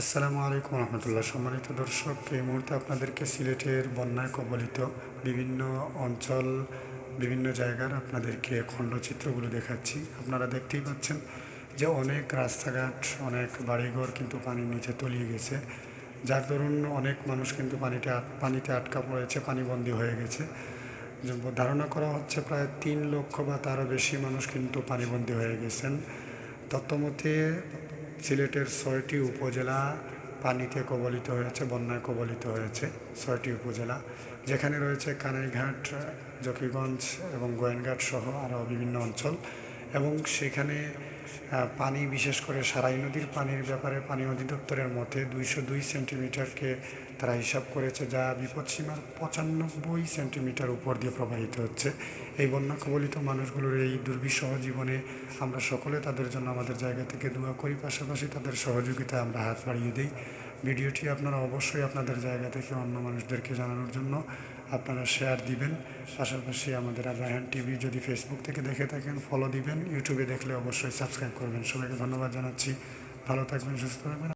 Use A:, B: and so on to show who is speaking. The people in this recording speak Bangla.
A: আসসালামু আলাইকুম রহমতুল্লাহ। সম্মানিত দর্শক, এই মুহূর্তে আপনাদেরকে সিলেটের বন্যায় কবলিত বিভিন্ন অঞ্চল, বিভিন্ন জায়গার আপনাদেরকে খণ্ডচিত্রগুলো দেখাচ্ছি। আপনারা দেখতেই পাচ্ছেন যে অনেক রাস্তাঘাট, অনেক বাড়িঘর কিন্তু পানির নিচে তলিয়ে গেছে। যার দরুন অনেক মানুষ কিন্তু পানিতে পানিতে আটকা পড়েছে, পানিবন্দী হয়ে গেছে। ধারণা করা হচ্ছে প্রায় তিন লক্ষ বা তারও বেশি মানুষ কিন্তু পানিবন্দী হয়ে গেছেন। তত্ত্বমতে সিলেটের ছয়টি উপজেলা পানিতে কবলিত হয়েছে, বন্যায় কবলিত হয়েছে ছয়টি উপজেলা। যেখানে রয়েছে কানাইঘাট, জকিগঞ্জ এবং গোয়েনঘাট সহ আরও বিভিন্ন অঞ্চল। এবং সেখানে পানি, বিশেষ করে সারাই নদীর পানির ব্যাপারে পানি অধিদপ্তরের মতে দুইশো দুই সেন্টিমিটারকে তারা হিসাব করেছে যা বিপদসীমার পঁচানব্বই সেন্টিমিটার উপর দিয়ে প্রবাহিত হচ্ছে। এই বন্যা কবলিত মানুষগুলোর এই দুর্বিষহ জীবনে আমরা সকলে তাদের জন্য আমাদের জায়গা থেকে দোয়া করি। পাশাপাশি তাদের সহযোগিতা আমরা হাত বাড়িয়ে দিই। ভিডিওটি আপনারা অবশ্যই আপনাদের জায়গা থেকে অন্য মানুষদেরকে জানানোর জন্য আপনারা শেয়ার দিবেন। পাশাপাশি আমাদের আর রায়হান টিভি যদি ফেসবুক থেকে দেখে থাকেন ফলো দিবেন। ইউটিউবে দেখলে অবশ্যই সাবস্ক্রাইব করবেন। সবাইকে ধন্যবাদ জানাচ্ছি। ভালো থাকবেন, সুস্থ থাকবেন।